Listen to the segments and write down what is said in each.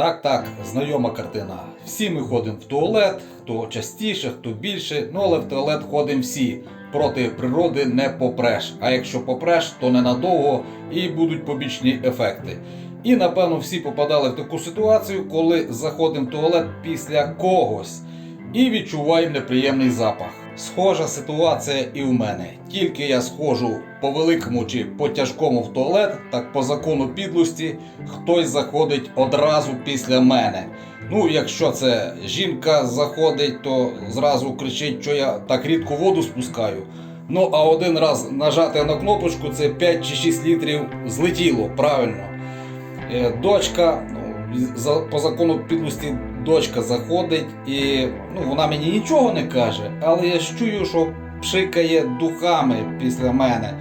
Так, так, знайома картина. Всі ми ходимо в туалет, хто частіше, хто більше, ну але в туалет ходимо всі. Проти природи не попреш. А якщо попреш, то ненадовго і будуть побічні ефекти. І напевно всі попадали в таку ситуацію, коли заходимо в туалет після когось і відчуваємо неприємний запах. Схожа ситуація і в мене. Тільки я схожу по великому чи по тяжкому в туалет, так по закону підлості хтось заходить одразу після мене. Ну, якщо це жінка заходить, то зразу кричить, що я так рідко воду спускаю. Ну а один раз нажати на кнопочку, це 5 чи 6 літрів злетіло, правильно. Е, Дочка, ну, по закону підлості дочка заходить і ну, вона мені нічого не каже, але я ж чую, що пшикає духами після мене.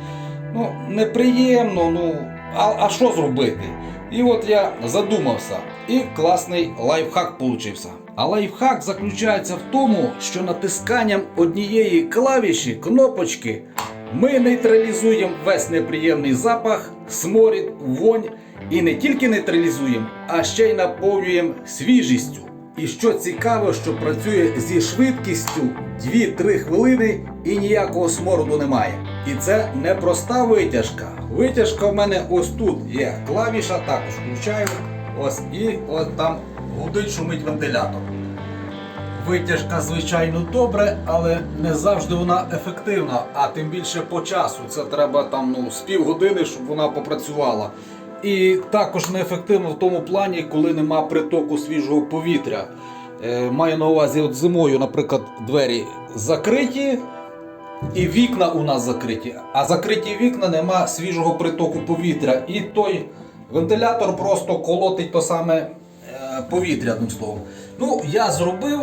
Ну, неприємно, ну, а, а що зробити? І от я задумався, і класний лайфхак получився. А лайфхак заключається в тому, що натисканням однієї клавіші кнопочки ми нейтралізуємо весь неприємний запах, сморід, вонь і не тільки нейтралізуємо, а ще й наповнюємо свіжістю. І що цікаво, що працює зі швидкістю 2-3 хвилини і ніякого смороду немає. І це не проста витяжка. Витяжка в мене ось тут є клавіша, також включаю. Ось і от там гудить шумить вентилятор. Витяжка, звичайно, добре, але не завжди вона ефективна, а тим більше по часу. Це треба там ну, з півгодини, щоб вона попрацювала. І також неефективно в тому плані, коли нема притоку свіжого повітря. Е, маю на увазі, от зимою, наприклад, двері закриті, і вікна у нас закриті. А закриті вікна нема свіжого притоку повітря. І той вентилятор просто колотить то саме е, повітря, одним словом. Ну, я зробив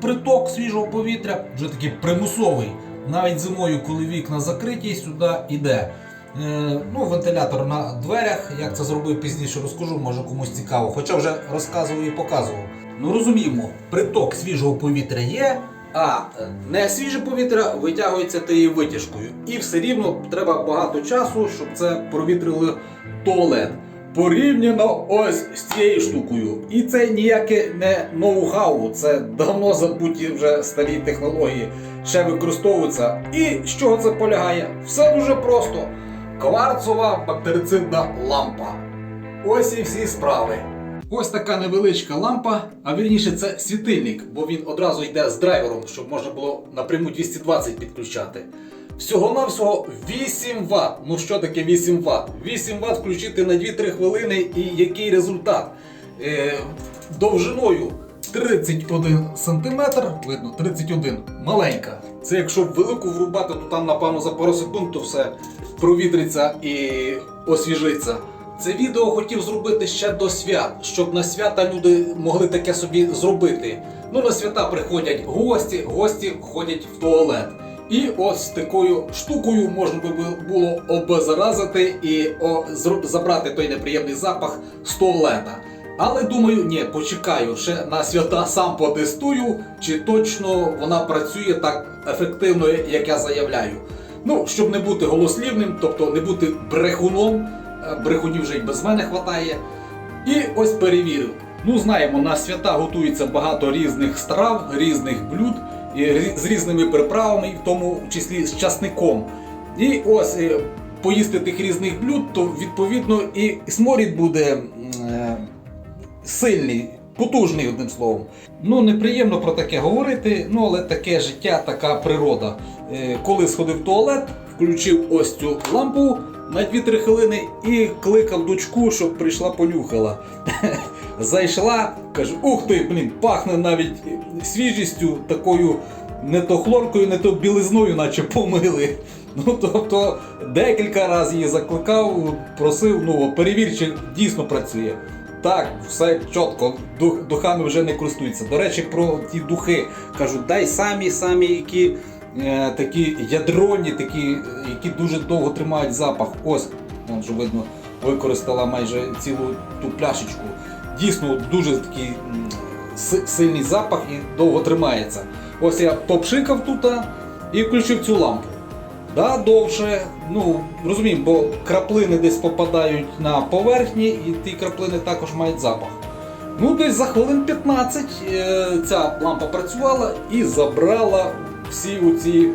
приток свіжого повітря, вже такий примусовий. Навіть зимою, коли вікна закриті, сюди йде. Е, ну, вентилятор на дверях. Як це зробив пізніше, розкажу, може комусь цікаво. Хоча вже розказував і показував. Ну розуміємо, приток свіжого повітря є, а не свіже повітря витягується тією витяжкою. І все рівно треба багато часу, щоб це провітрили туалет. Порівняно ось з цією штукою. І це ніяке не ноу-хау, це давно забуті вже старі технології, ще використовуються. І з чого це полягає? Все дуже просто. Кварцова бактерицидна лампа. Ось і всі справи. Ось така невеличка лампа, а вірніше це світильник, бо він одразу йде з драйвером, щоб можна було напряму 220 підключати. Всього-навсього 8 Вт. Ну що таке 8 Вт? 8 Вт включити на 2-3 хвилини і який результат? Е, довжиною 31 см, видно, 31 маленька. Це якщо велику врубати, то там, напевно, за пару секунд то все провітриться і освіжиться. Це відео хотів зробити ще до свят, щоб на свята люди могли таке собі зробити. Ну, на свята приходять гості, гості ходять в туалет. І ось такою штукою можна би було обеззаразити і забрати той неприємний запах з туалета. Але думаю, ні, почекаю, ще на свята сам потестую, чи точно вона працює так ефективно, як я заявляю. Ну, щоб не бути голослівним, тобто не бути брехуном, е, брехунів вже й без мене хватає. І ось перевірив. Ну, знаємо, на свята готується багато різних страв, різних блюд з різними приправами, в тому числі з часником. І ось е, поїсти тих різних блюд, то відповідно і сморід буде е, сильний, потужний, одним словом. Ну, неприємно про таке говорити, ну але таке життя, така природа. Е, коли сходив в туалет, включив ось цю лампу на 2-3 хвилини і кликав дочку, щоб прийшла понюхала. Зайшла, каже, ух ти, блін, пахне навіть свіжістю такою не то хлоркою, не то білизною, наче помили. Ну тобто декілька разів її закликав, просив, ну перевір, чи дійсно працює. Так, все чітко, духами вже не користуються. До речі, про ті духи кажуть, дай самі, самі які такі ядроні, такі, які дуже довго тримають запах. Ось, що видно, використала майже цілу ту пляшечку. Дійсно, дуже такий сильний запах і довго тримається. Ось я попшикав тут і включив цю лампу. Да, довше, ну розуміємо, бо краплини десь попадають на поверхні, і ті краплини також мають запах. Ну, десь за хвилин 15 е, ця лампа працювала і забрала всі оці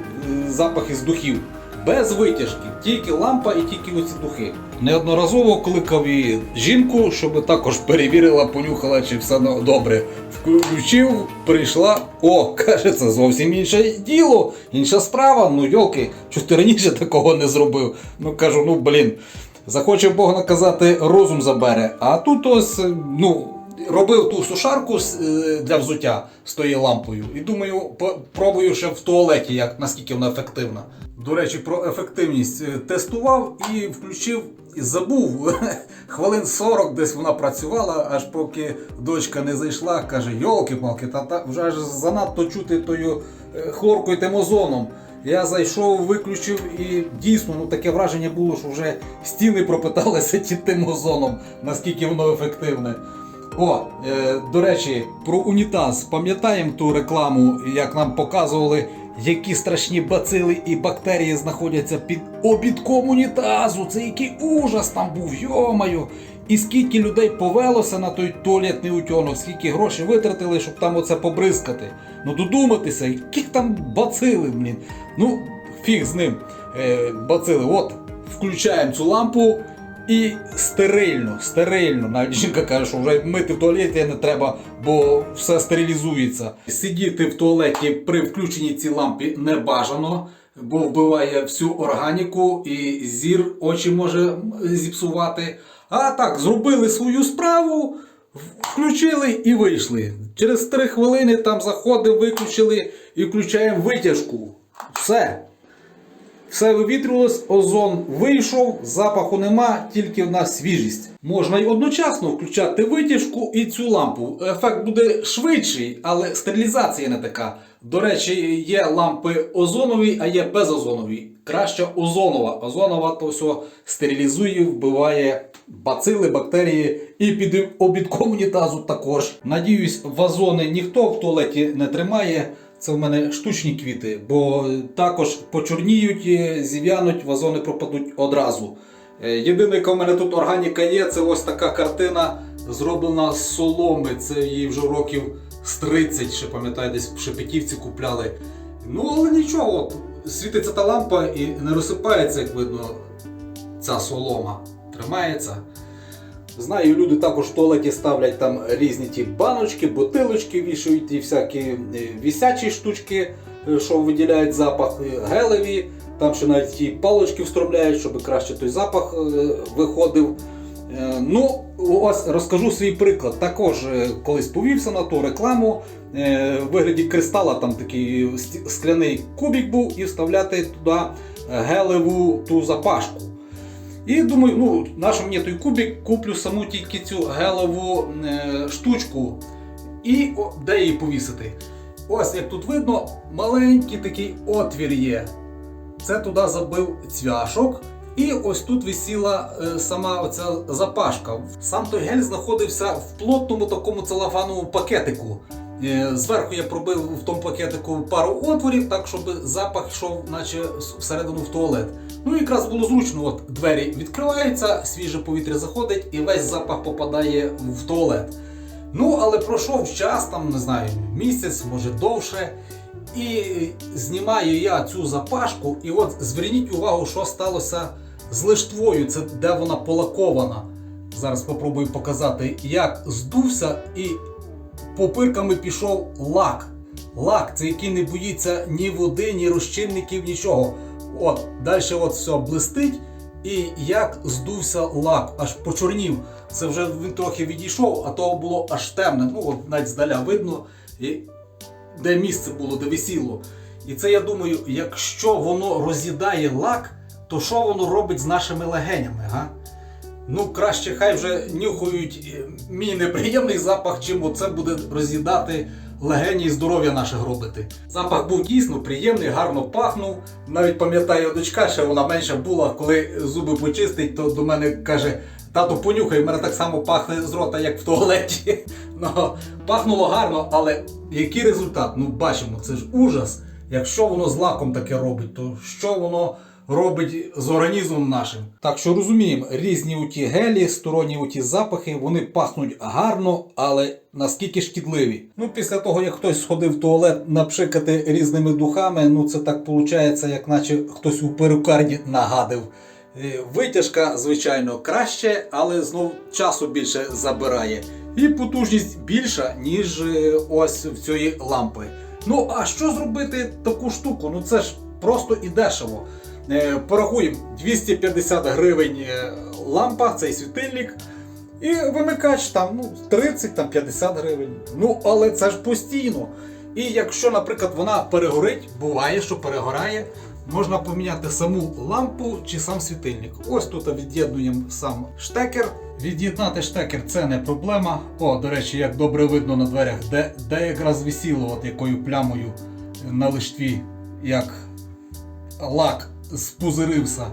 запахи з духів. Без витяжки, тільки лампа і тільки оці духи. Неодноразово кликав і жінку, щоб також перевірила, понюхала, чи все добре. Включив, прийшла. О, каже, це зовсім інше діло, інша справа. Ну йолки, чого ти раніше такого не зробив. Ну кажу, ну блін. Захоче Бог наказати, розум забере. А тут ось, ну, робив ту сушарку е, для взуття з тою лампою. І думаю, пробую ще в туалеті, як, наскільки вона ефективна. До речі, про ефективність е, тестував і включив. І забув хвилин 40 десь вона працювала, аж поки дочка не зайшла, каже: Йолки-палки, та, та вже аж занадто чути тою е, хлоркою тим озоном. Я зайшов, виключив і дійсно ну таке враження було, що вже стіни пропиталися тим озоном, наскільки воно ефективне. О, е, до речі, про унітаз. Пам'ятаємо ту рекламу, як нам показували, які страшні бацили і бактерії знаходяться під обідком унітазу. Це який ужас там був, йомаю. І скільки людей повелося на той туалетний утьонок, скільки грошей витратили, щоб там оце побризкати. Ну додуматися, яких там бацили, блін. Ну, фіг з ним. Е, бацили, от, включаємо цю лампу. І стерильно, стерильно. Навіть жінка каже, що вже мити в туалеті не треба, бо все стерилізується. Сидіти в туалеті при включенні цій лампі не бажано, бо вбиває всю органіку і зір очі може зіпсувати. А так, зробили свою справу, включили і вийшли. Через 3 хвилини там заходимо, виключили і включаємо витяжку. Все. Все вивітрювалось, озон вийшов, запаху нема, тільки в нас свіжість. Можна й одночасно включати витяжку і цю лампу. Ефект буде швидший, але стерилізація не така. До речі, є лампи озонові, а є безозонові. Краще озонова. Озонова то все стерилізує, вбиває бацили, бактерії і під обідком унітазу також. Надіюсь, вазони ніхто в туалеті не тримає. Це в мене штучні квіти, бо також почорніють, е, зів'януть, вазони пропадуть одразу. Е, Єдине, яка в мене тут органіка є, це ось така картина, зроблена з соломи. Це її вже років з 30, ще пам'ятаю, десь в Шепетівці купляли. Ну, але нічого, от, світиться та лампа і не розсипається, як видно, ця солома. Тримається. Знаю, люди також в туалеті ставлять там різні ті баночки, бутилочки вішають і всякі е, вісячі штучки, е, що виділяють запах, е, гелеві, там ще навіть ті палочки встромляють, щоб краще той запах виходив. Ну, ось розкажу свій приклад. Також колись повівся на ту рекламу. В вигляді кристала там такий скляний кубик був і вставляти туди гелеву ту запашку. І думаю, ну, нащо мені той кубик, куплю саму тільки цю гелеву е, штучку. І о, де її повісити? Ось як тут видно, маленький такий отвір є. Це туди забив цвяшок. І ось тут висіла е, сама оця запашка. Сам той гель знаходився в плотному такому целофановому пакетику. Е, Зверху я пробив в тому пакетику пару отворів, так щоб запах йшов, наче всередину в туалет. Ну і якраз було зручно, от двері відкриваються, свіже повітря заходить і весь запах попадає в туалет. Ну, але пройшов час, там, не знаю, місяць, може довше. І знімаю я цю запашку, і от зверніть увагу, що сталося з лиштвою, це де вона полакована. Зараз спробую показати, як здувся і попирками пішов лак. Лак, це який не боїться ні води, ні розчинників, нічого. От, далі от все блистить. І як здувся лак, аж почорнів. Це вже він трохи відійшов, а того було аж темне. Ну, от навіть здаля видно, і де місце було, де висіло. І це я думаю, якщо воно роз'їдає лак, то що воно робить з нашими легенями? Га? Ну, краще хай вже нюхають е, мій неприємний запах, чим оце буде роз'їдати легені і здоров'я наше робити. Запах був дійсно приємний, гарно пахнув. Навіть пам'ятаю, дочка ще вона менша була, коли зуби почистить, то до мене каже: тато, понюхай, в мене так само пахне з рота, як в туалеті. Ну, пахнуло гарно, але який результат? Ну, бачимо, це ж ужас. Якщо воно з лаком таке робить, то що воно робить з організмом нашим. Так що розуміємо, різні оті гелі, сторонні оті запахи, вони пахнуть гарно, але наскільки шкідливі. Ну, після того, як хтось сходив в туалет напшикати різними духами, ну це так виходить, як наче хтось у перукарні нагадив. Е, Витяжка, звичайно, краще, але знов часу більше забирає. І потужність більша, ніж е, ось в цієї лампи. Ну, а що зробити таку штуку? Ну це ж просто і дешево. Е, Порахуємо 250 гривень е, лампа, цей світильник. І вимикач там ну, 30-50 гривень. Ну, але це ж постійно. І якщо, наприклад, вона перегорить, буває, що перегорає, можна поміняти саму лампу чи сам світильник. Ось тут від'єднуємо сам штекер. Від'єднати штекер це не проблема. О, до речі, як добре видно на дверях, де, де якраз висіло от якою плямою на лиштві, як лак спузирився.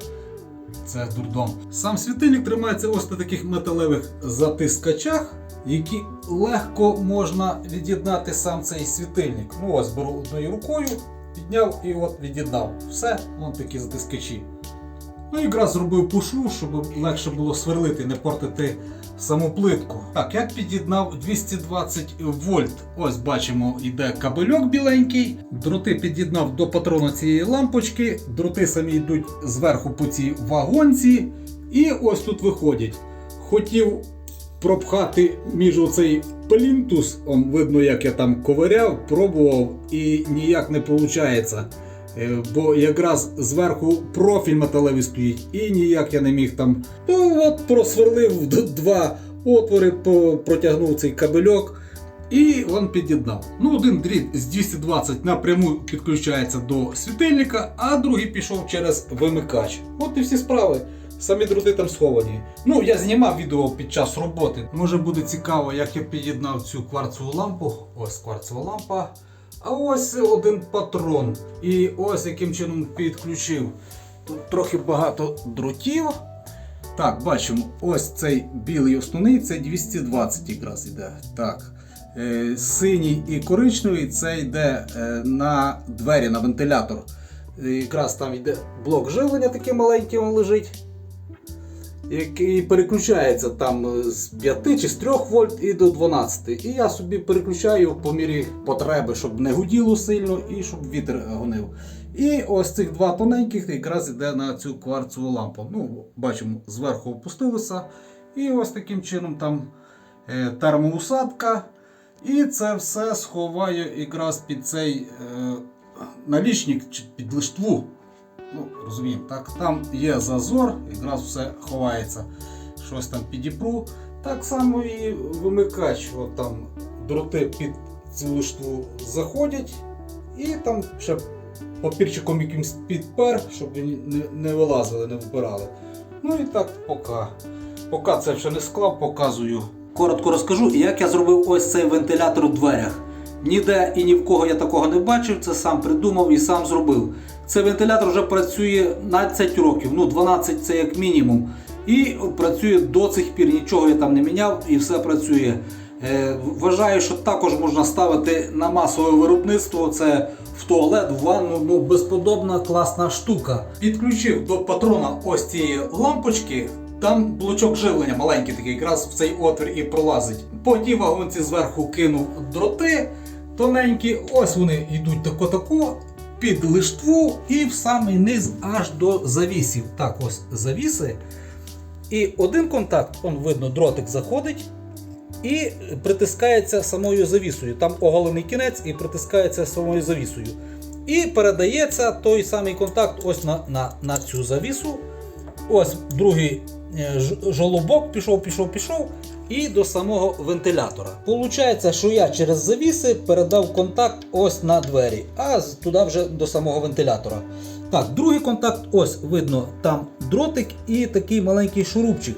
Це дурдом. Сам світильник тримається ось на таких металевих затискачах, які легко можна від'єднати сам цей світильник. Ну ось беру одною рукою, підняв і от від'єднав. Все, вон такі затискачі. Ну якраз зробив пушу, щоб легше було сверлити, не портити саму плитку. Так, як під'єднав 220 вольт. Ось бачимо, йде кабельок біленький. Дроти під'єднав до патрона цієї лампочки. Дроти самі йдуть зверху по цій вагонці. І ось тут виходять. Хотів пропхати між оцей плінтус, он видно, як я там ковиряв, пробував і ніяк не виходить. Е, Бо якраз зверху профіль металевий стоїть, і ніяк я не міг там. Ну от просверлив два отвори, протягнув цей кабельок і він під'єднав. Ну, один дріт з 220 напряму підключається до світильника, а другий пішов через вимикач. От і всі справи. Самі дроти там сховані. Ну, я знімав відео під час роботи. Може буде цікаво, як я під'єднав цю кварцеву лампу. Ось кварцева лампа. А ось один патрон. І ось яким чином підключив. Тут трохи багато дротів. Так, бачимо, ось цей білий основний, це 220 якраз йде. Так. Е, синій і коричневий це йде е, на двері, на вентилятор. Е, Якраз там йде блок живлення такий маленький він лежить. Який переключається там з 5 чи з 3 вольт і до 12. І я собі переключаю по мірі потреби, щоб не гуділо сильно і щоб вітер гонив. І ось цих два тоненьких якраз йде на цю кварцеву лампу. Ну, бачимо, зверху опустилося. І ось таким чином там е, термоусадка. І це все сховаю якраз під цей е, налічник чи під лиштву. Ну, розуміємо, так, там є зазор, якраз все ховається. Щось там підіпру. Так само і вимикач, от там дроти під цю лиштву заходять, і там ще папірчиком якимсь підпер, щоб не, не вилазили, не вбирали. Ну і так поки. Поки це ще не склав, показую. Коротко розкажу, як я зробив ось цей вентилятор у дверях. Ніде і ні в кого я такого не бачив, це сам придумав і сам зробив. Цей вентилятор вже працює 12 років, ну 12 це як мінімум. І працює до цих пір, нічого я там не міняв і все працює. Е, Вважаю, що також можна ставити на масове виробництво. Це в туалет, в ванну, ну безподобна класна штука. Підключив до патрона ось цієї лампочки. Там блочок живлення маленький такий, якраз в цей отвір і пролазить. По тій вагонці зверху кинув дроти тоненькі, ось вони йдуть тако-тако, під лиштву і в самий низ аж до завісів. Так, ось завіси. І один контакт, он видно, дротик заходить і притискається самою завісою. Там оголений кінець і притискається самою завісою. І передається той самий контакт ось на, на, на цю завісу. Ось другий жолобок пішов, пішов, пішов. І до самого вентилятора. Получається, що я через завіси передав контакт ось на двері, а туди вже до самого вентилятора. Так, другий контакт, ось видно, там дротик і такий маленький шурупчик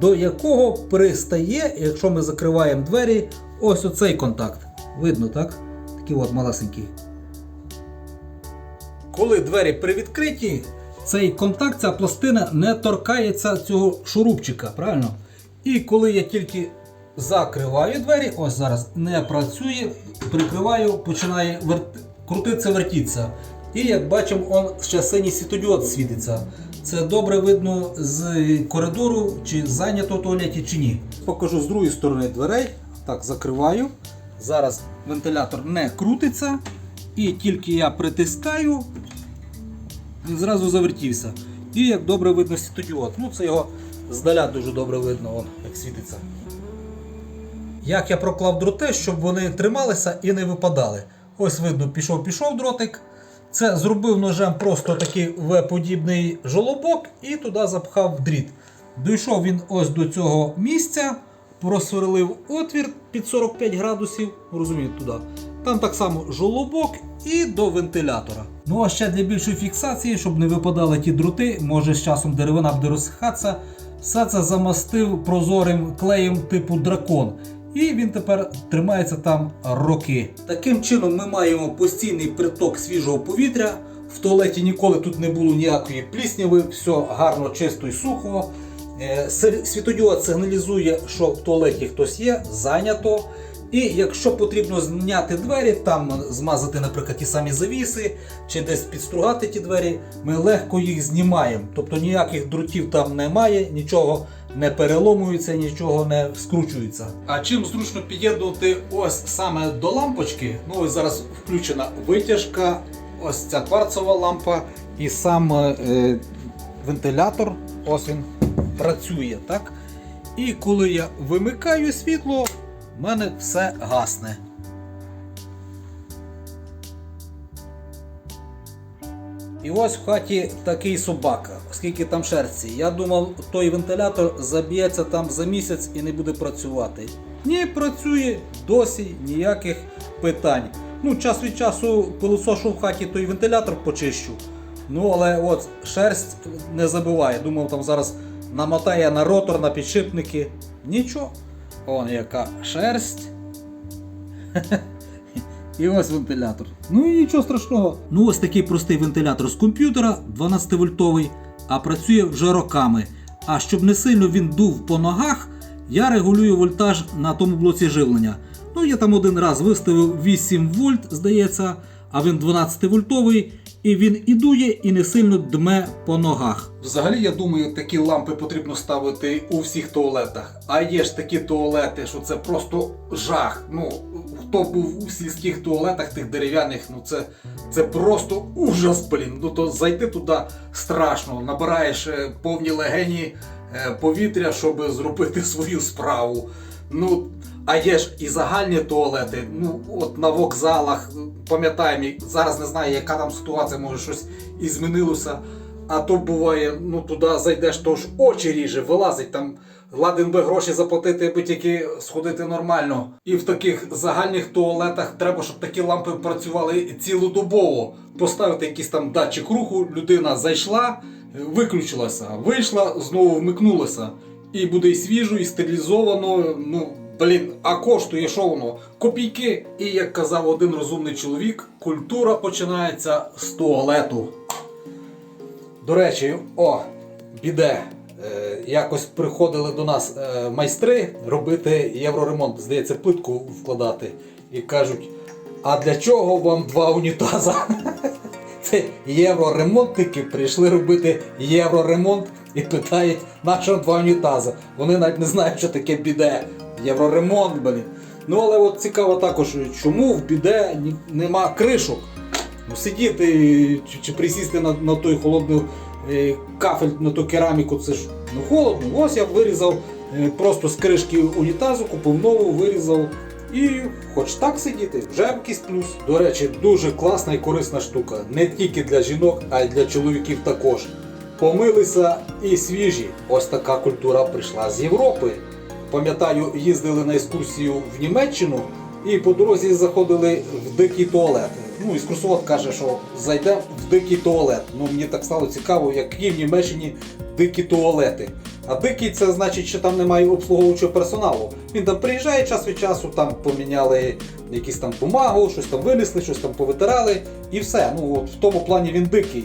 до якого пристає, якщо ми закриваємо двері, ось оцей контакт. Видно, так? Такий от малесенький. Коли двері привідкриті, цей контакт, ця пластина не торкається цього шурупчика, правильно? І коли я тільки закриваю двері, ось зараз не працює, прикриваю, починає вер... крутитися, вертітися. І як бачимо, он ще синій світодіод світиться. Це добре видно з коридору, чи зайнято в туалеті, чи ні. Покажу з другої сторони дверей. Так, закриваю. Зараз вентилятор не крутиться. І тільки я притискаю, він зразу завертівся. І як добре видно світодіод. Ну, це його здаля дуже добре видно, он, як світиться. Як я проклав дроти, щоб вони трималися і не випадали. Ось видно, пішов-пішов дротик. Це зробив ножем просто такий В-подібний жолобок і туди запхав дріт. Дійшов він ось до цього місця, просверлив отвір під 45 градусів, розумієте, туди. Там так само жолобок і до вентилятора. Ну а ще для більшої фіксації, щоб не випадали ті дроти, може з часом деревина буде розсихатися, все це замастив прозорим клеєм типу дракон. І він тепер тримається там роки. Таким чином ми маємо постійний приток свіжого повітря. В туалеті ніколи тут не було ніякої плісняви, все гарно, чисто і сухо. Е, Світодіод сигналізує, що в туалеті хтось є, зайнято. І якщо потрібно зняти двері, там змазати, наприклад, ті самі завіси, чи десь підстругати ті двері, ми легко їх знімаємо. Тобто ніяких дротів там немає, нічого не переломується, нічого не скручується. А чим зручно під'єднувати ось саме до лампочки? Ну ось зараз включена витяжка, ось ця кварцова лампа і сам е, вентилятор, ось він працює, так? І коли я вимикаю світло, в мене все гасне. І ось в хаті такий собака, скільки там шерсті. Я думав, той вентилятор заб'ється там за місяць і не буде працювати. Ні, працює досі ніяких питань. Ну, час від часу пилосошу в хаті той вентилятор почищу. Ну, але от шерсть не забиває. Думав, там зараз намотає на ротор, на підшипники. Нічого. Вон яка шерсть. І ось вентилятор. Ну і нічого страшного. Ну ось такий простий вентилятор з комп'ютера 12 вольтовий, а працює вже роками. А щоб не сильно він дув по ногах, я регулюю вольтаж на тому блоці живлення. Ну я там один раз виставив 8 вольт, здається, а він 12 вольтовий, і він і дує, і не сильно дме по ногах. Взагалі, я думаю, такі лампи потрібно ставити у всіх туалетах. А є ж такі туалети, що це просто жах. Ну, хто був у сільських туалетах, тих дерев'яних, ну це, це просто ужас, блін. Ну то зайти туди страшно, набираєш е, повні легені е, повітря, щоб зробити свою справу. Ну, а є ж і загальні туалети. Ну, от на вокзалах, пам'ятаємо, зараз не знаю, яка там ситуація, може щось і змінилося. А то буває, ну туди зайдеш, то ж очі ріже, вилазить там. Ладен би гроші заплатити, аби тільки сходити нормально. І в таких загальних туалетах треба, щоб такі лампи працювали цілодобово. Поставити якийсь там датчик руху, людина зайшла, виключилася, вийшла, знову вмикнулася. І буде і свіжо, і стерилізовано. Ну, блін, а коштує що воно? Копійки. І як казав один розумний чоловік, культура починається з туалету. До речі, о, біде. Е, якось приходили до нас е, майстри робити євроремонт, здається, плитку вкладати. І кажуть, а для чого вам два унітаза? Це євроремонтники прийшли робити євроремонт і питають, на що два унітази. Вони навіть не знають, що таке біде. Євроремонт, блін. Ну але от цікаво також, чому в біде нема кришок. Ну, сидіти чи, чи присісти на, на той холодний е, кафель, на ту кераміку, це ж ну, холодно. Ось я вирізав е, просто з кришки унітазу, купив нову, вирізав. І хоч так сидіти, вже якийсь плюс. До речі, дуже класна і корисна штука. Не тільки для жінок, а й для чоловіків також. Помилися і свіжі. Ось така культура прийшла з Європи. Пам'ятаю, їздили на екскурсію в Німеччину і по дорозі заходили в дикий туалет. Ну, екскурсовод каже, що зайдемо в дикий туалет. Ну, мені так стало цікаво, які в Німеччині дикі туалети. А дикий це значить, що там немає обслуговуючого персоналу. Він там приїжджає час від часу, там поміняли якісь там бумагу, щось там винесли, щось там повитирали і все. Ну от в тому плані він дикий.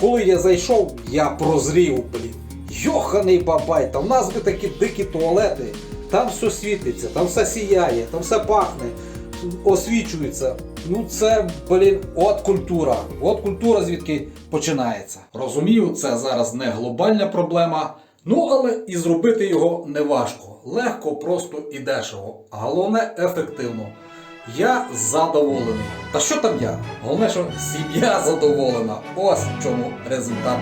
Коли я зайшов, я прозрів, блін. Йоханий бабай, та в нас би такі дикі туалети. Там все світиться, там все сіяє, там все пахне. освічується. Ну це, блін, от культура. От культура звідки починається. Розумію, це зараз не глобальна проблема. Ну, але і зробити його не важко. Легко, просто і дешево. Головне ефективно. Я задоволений. Та що там я? Головне, що сім'я задоволена. Ось в чому результат